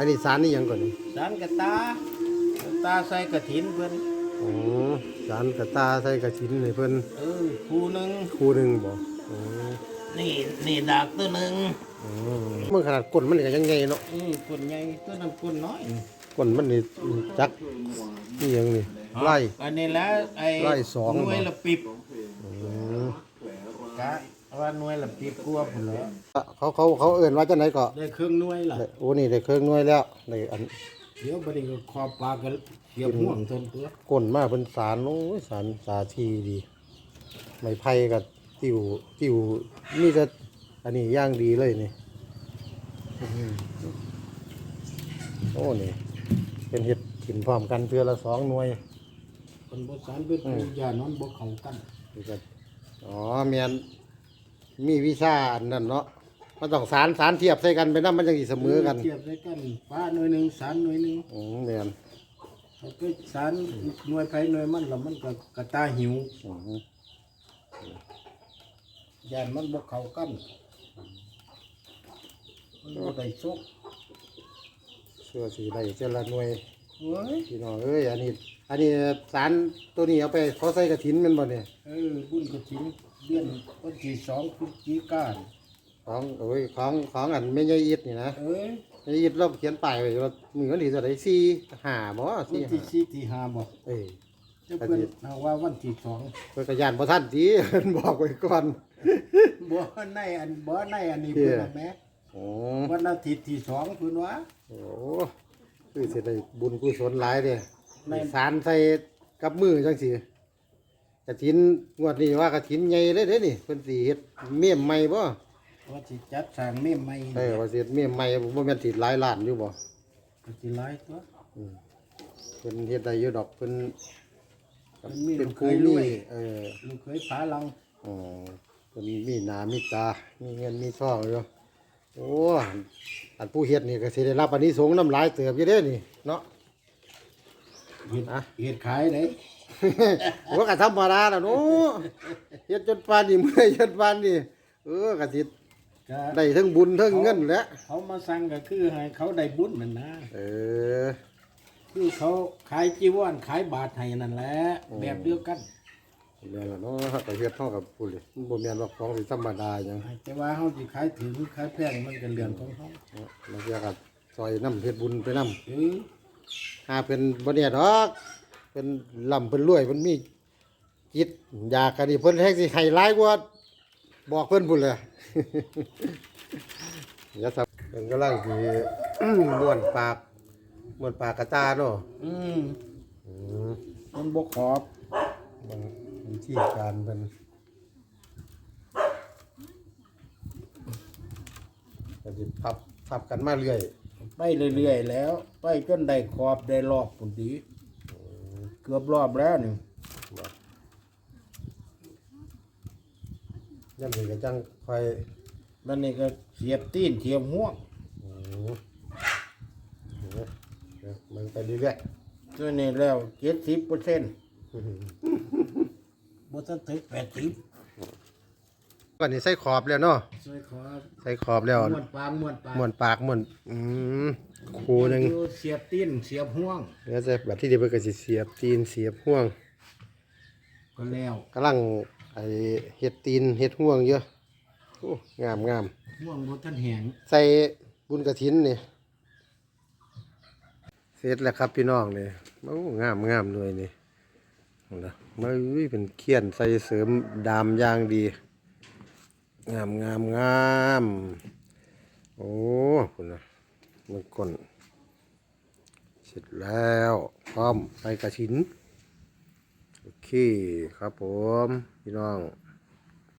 อันนี้สารนี่หยังก่อนนี่สารกระตากระตาใส่กระถินเพิ่นอ๋อสารกระตาใส่กระชินให้เพิ่นเออคู่หนึงคู่หนึงบ่อ๋อนี่นี่ดากตัวหนึงอ๋อมันขนาดก้นมันนี่ก็ยังไงเนาะอือก้นใหญ่ตัวนั้นก้นน้อยก้นมันนี่จักนี่หยังนี่ไล่อันนี้แหล้วไอ้ไล่สองหน่วยบ่ละปิบ อืมกะว่าหน่วยละปิบกลัวพุ่นแหล้วเขาเขาเขาเอิ้นว่าจังไดก็ได้ครึ่งหน่วยล่ะได้โอ้นี่ได้เครื่องหน่วยแล้วได้อันเดี๋ยวบัดนี้ก็คอปลากันเสียบห่วงทนตัวก้นมาเป็นสารโอ้ยสารสาทีดี ไม้ไผ่กับติวติวนี่จะอันนี้ย่างดีเลยนี่อื้อหือโอ้นี่เป็นเห็ดกินพร้อมกันเทือละสองหน่วย คนบ่สารเป็นปูยานอนบ่เข้ากัน นี่ก็อ๋อเมียน มีวิชาอันนั้นเนาะมันต้องสารสารเทียบใส่กันไปน้ำมันจังสิเสมอกันเทียบใส่กันปลาหน่วยหนึงสารหน่วยหนึงอืมเมียนถ้าไปสารหน่วยไผหน่วยมันแล้วมันก็กระตาหิวอืมยานมันบ่เข้ากันมันบ่ได้สุกเสื้อสีได้เจ้าละหน่วยเว้ยพี่น้องเอ้ยอันนี้ อันนี้สารตัวนี้เอาไปเขาใส่กระถินแมันบ่เนี่ยเออบุญกฐินเดือนวันที่สองพฤศจิกายนของโอ้ยของของอันไม่ใช่อิดนี่นะเอ้ยไม่ใช่อิดเราเขียนป้ายไว้ว่ามือวันที่เท่าไหร่สี่ห้าบ่วันสี่ที่ห้าสี่ที่ห้าบ่เอ้ยจะเพิ่นเอาว่าวันที่สองเพิ่นก็ย่านบ่ทันติเพิ่นบอกไว้ก่อนบ่ในอันบ่ในอันนี้เที่ยเพิ่นว่าแหม่โอ้วันอาทิตย์ที่สองเพิ่นว่าโหคือสิได้บุญกุศลหลายเด้ ในสารใส่กับมือจังซี่กระถินงวดนี้ว่ากระถินใหญ่เลยเด้นี่เพิ่นสิเฮ็ดเมี่ยมใหม่บ่ว่าสิจัดสร้างเมมใหม่เออว่าสิเฮ็ดเมี่ยมใหม่บ่แม่นสิหลายล้านอยู่บ่ก็สิหลายตัวอืมเพิ่นเฮ็ดได้อยู่ดอกเพิ่นเพิ่นมีเป็นลูกครูเคยรมีวยเออลูกเคยผาลังอ๋อเพิ่นมีหน้ามีตา มีเงินมีทองอยู่โอ้อันผู้เฮ็ดนี่ก็สิได้รับอันนี้สงส์น้ำลายเติบอยู่เด้นี่เนาะ เฮ็ดอะเฮ็ดขายได้ว่าก็ธรรมดาล่ะเนาะเฮ็ดจนปานนี้เมื่อยจนปานนี้เออก็สิก็ได้ทั้งบุญทั้งเงินแหละเขามาสั่งก็คือให้เขาได้บุญนั่นนะ เออ คือเขาขายจีวรขายบาทให้นั่นแหละแบบเดียวกันแม่นล่ะเนาะก็เฮ็ดเท่ากับผู้เลยมันบ่แม่นว่าของสิธรรมดาหยังแต่ว่าเขาสิขายถึงขายแพงมันก็เรื่องของเขาเนาะแล้วก็ซอยน้ำเฮ็ดบุญไปนำเออ หาเพิ่นบ่เนี่ยดอกเพิ่นล่ำเพิ่นรวยเพิ่นมีจิตอยากกันนี่เพิ่นแฮงสิให้หลายกว่าบอกเพิ่นพุ่นเลยอย่าสับเพิ่นกำลังสิม่วนปากม่วนปากกระตาเนาะอืมอืมมันบกขอบบางวิธีการเพิ่นก็สิพับพับกันมาเรื่อย ไปเรื่อยๆแล้ว ไปจนได้ขอบได้รอบปุ่นดีเกือบรอบแล้วนี่บ่ยามนี้ก็จังค่อยแล้วนี่ก็เสียบตีนเสียบหัวอืมเดี๋ยวเดี๋ยวมันไปเรื่อยตัวนี้แล้วเจ็ดสิบเปอร์เซ็นต์ ๆ บ่ทันถึงแปดสิบ ก่อนนี้ใส่ขอบแล้วเนาะใส่ขอบใส่ขอบแล้วม้วนปากม้วนปากม้วนปากม้วนอืมคูหนึงเสียบตีนเสียบห่วงแล้วจะแบบที่เดียวเพิ่นก็สิเสียบตีนเสียบห่วงก็แล้วกำลังไอ้เฮ็ดตีนเฮ็ดห่วงเยอะโอ้งามงามห่วงบ่ทันแห้งใส่บุญกระถินนี่เสร็จแล้วครับพี่น้องนี่โอ้งามงามเลยนี่เอาละมาอุ้ยเป็นเขียนใส่เสริมดามอย่างดี งามงามงามโอ้คุณนะมันก้นเสร็จแล้วพร้อมไปกระชินโอเคครับผม พี่น้อง